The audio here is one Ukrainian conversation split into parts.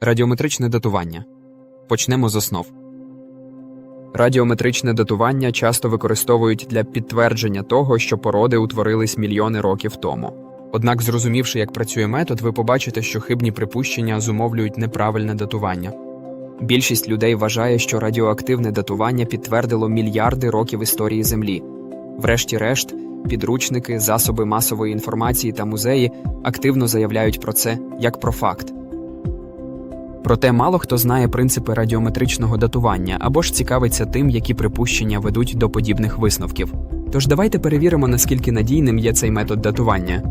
Радіометричне датування. Почнемо з основ. Радіометричне датування часто використовують для підтвердження того, що породи утворились мільйони років тому. Однак, зрозумівши, як працює метод, ви побачите, що хибні припущення зумовлюють неправильне датування. Більшість людей вважає, що радіоактивне датування підтвердило мільярди років історії Землі. Врешті-решт, підручники, засоби масової інформації та музеї активно заявляють про це як про факт. Проте мало хто знає принципи радіометричного датування або ж цікавиться тим, які припущення ведуть до подібних висновків. Тож давайте перевіримо, наскільки надійним є цей метод датування.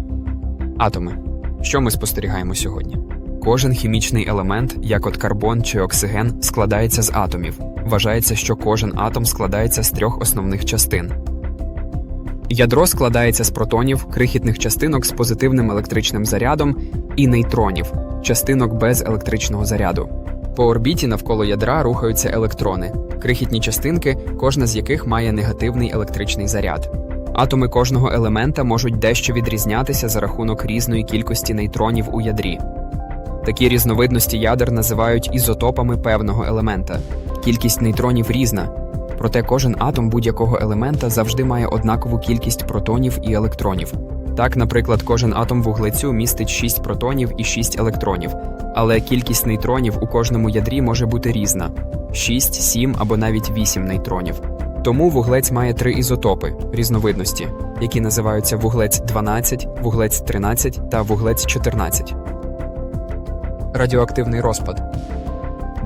Атоми. Що ми спостерігаємо сьогодні? Кожен хімічний елемент, як от карбон чи оксиген, складається з атомів. Вважається, що кожен атом складається з трьох основних частин. Ядро складається з протонів, крихітних частинок з позитивним електричним зарядом і нейтронів, частинок без електричного заряду. По орбіті навколо ядра рухаються електрони, крихітні частинки, кожна з яких має негативний електричний заряд. Атоми кожного елемента можуть дещо відрізнятися за рахунок різної кількості нейтронів у ядрі. Такі різновидності ядер називають ізотопами певного елемента. Кількість нейтронів різна, проте кожен атом будь-якого елемента завжди має однакову кількість протонів і електронів. Так, наприклад, кожен атом вуглецю містить 6 протонів і 6 електронів, але кількість нейтронів у кожному ядрі може бути різна 6, 7 або навіть 8 нейтронів. Тому вуглець має три ізотопи різновидності, які називаються вуглець 12, вуглець 13 та вуглець 14. Радіоактивний розпад.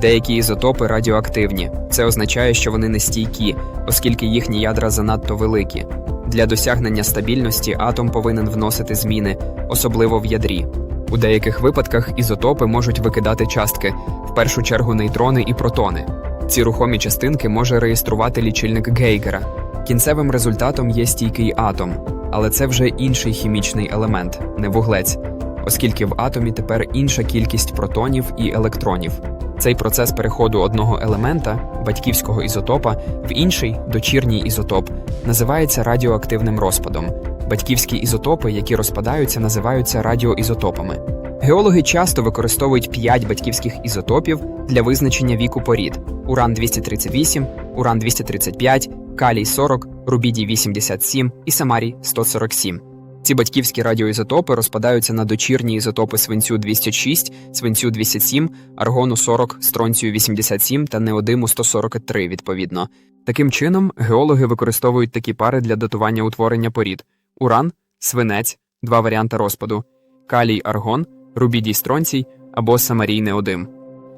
Деякі ізотопи радіоактивні. Це означає, що вони нестійкі, оскільки їхні ядра занадто великі. Для досягнення стабільності атом повинен вносити зміни, особливо в ядрі. У деяких випадках ізотопи можуть викидати частки, в першу чергу нейтрони і протони. Ці рухомі частинки може реєструвати лічильник Гейгера. Кінцевим результатом є стійкий атом, але це вже інший хімічний елемент, не вуглець, оскільки в атомі тепер інша кількість протонів і електронів. Цей процес переходу одного елемента, батьківського ізотопа, в інший дочірній ізотоп, називається радіоактивним розпадом. Батьківські ізотопи, які розпадаються, називаються радіоізотопами. Геологи часто використовують 5 батьківських ізотопів для визначення віку порід: уран 238, уран 235, калій 40, рубідій 87 і самарій 147. Ці батьківські радіоізотопи розпадаються на дочірні ізотопи свинцю 206, свинцю 207, аргону 40, стронцію 87 та неодиму 143, відповідно. Таким чином, геологи використовують такі пари для датування утворення порід: уран, свинець, два варіанти розпаду, калій аргон, рубідій стронцій або самарій неодим.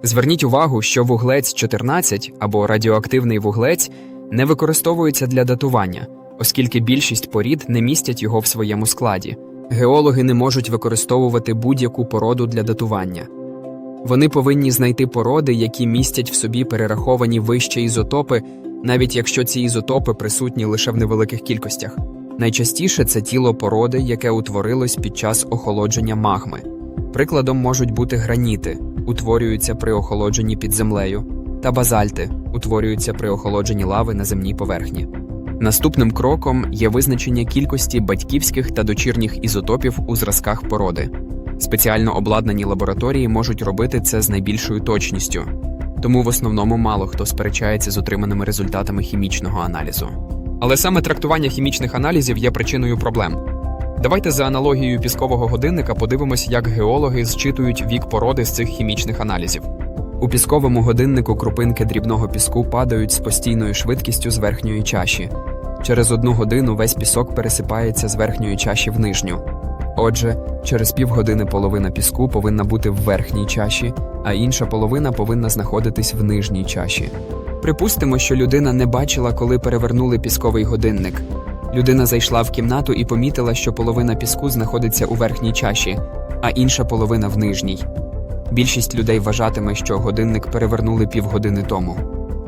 Зверніть увагу, що вуглець 14 або радіоактивний вуглець не використовується для датування оскільки більшість порід не містять його в своєму складі. Геологи не можуть використовувати будь-яку породу для датування. Вони повинні знайти породи, які містять в собі перераховані вище ізотопи, навіть якщо ці ізотопи присутні лише в невеликих кількостях. Найчастіше це тіло породи, яке утворилось під час охолодження магми. Прикладом можуть бути граніти, утворюються при охолодженні під землею, та базальти, утворюються при охолодженні лави на земній поверхні. Наступним кроком є визначення кількості батьківських та дочірніх ізотопів у зразках породи. Спеціально обладнані лабораторії можуть робити це з найбільшою точністю, тому в основному мало хто сперечається з отриманими результатами хімічного аналізу. Але саме трактування хімічних аналізів є причиною проблем. Давайте за аналогією піскового годинника подивимось, як геологи зчитують вік породи з цих хімічних аналізів. У пісковому годиннику крупинки дрібного піску падають з постійною швидкістю з верхньої чаші. Через одну годину весь пісок пересипається з верхньої чаші в нижню. Отже, через півгодини половина піску повинна бути в верхній чаші, а інша половина повинна знаходитись в нижній чаші. Припустимо, що людина не бачила, коли перевернули пісковий годинник. Людина зайшла в кімнату і помітила, що половина піску знаходиться у верхній чаші, а інша половина в нижній. Більшість людей вважатиме, що годинник перевернули півгодини тому.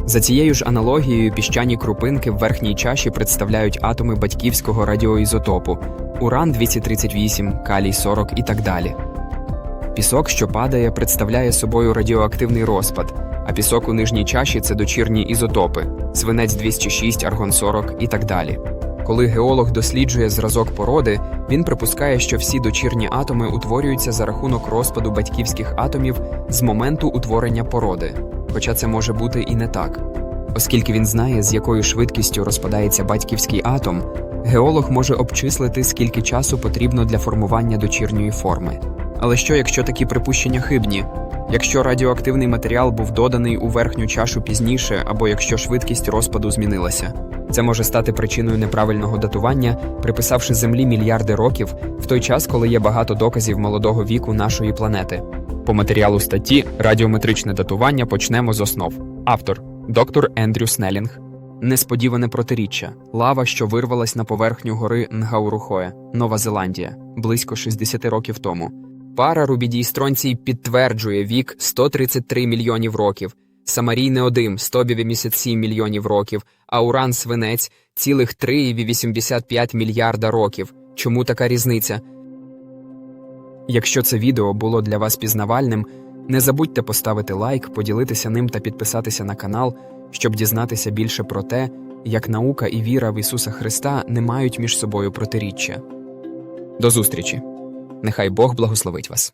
За цією ж аналогією, піщані крупинки в верхній чаші представляють атоми батьківського радіоізотопу уран 238, калій 40 і так далі. Пісок, що падає, представляє собою радіоактивний розпад, а пісок у нижній чаші це дочірні ізотопи свинець 206, аргон 40 і так далі. Коли геолог досліджує зразок породи, він припускає, що всі дочірні атоми утворюються за рахунок розпаду батьківських атомів з моменту утворення породи. Хоча це може бути і не так. Оскільки він знає, з якою швидкістю розпадається батьківський атом, геолог може обчислити, скільки часу потрібно для формування дочірньої форми. Але що, якщо такі припущення хибні? Якщо радіоактивний матеріал був доданий у верхню чашу пізніше, або якщо швидкість розпаду змінилася, це може стати причиною неправильного датування, приписавши Землі мільярди років в той час, коли є багато доказів молодого віку нашої планети. По матеріалу статті Радіометричне датування почнемо з основ. Автор доктор Ендрю Снелінг. Несподіване протиріччя лава, що вирвалась на поверхню гори Нгаурухоє, Нова Зеландія, близько 60 років тому. Пара рубідій стронцій підтверджує вік 133 мільйонів років, Самарій Неодим 187 мільйонів років, а Уран Свинець цілих 3,85 мільярда років. Чому така різниця? Якщо це відео було для вас пізнавальним, не забудьте поставити лайк, поділитися ним та підписатися на канал, щоб дізнатися більше про те, як наука і віра в Ісуса Христа не мають між собою протиріччя. До зустрічі! Нехай Бог благословить вас.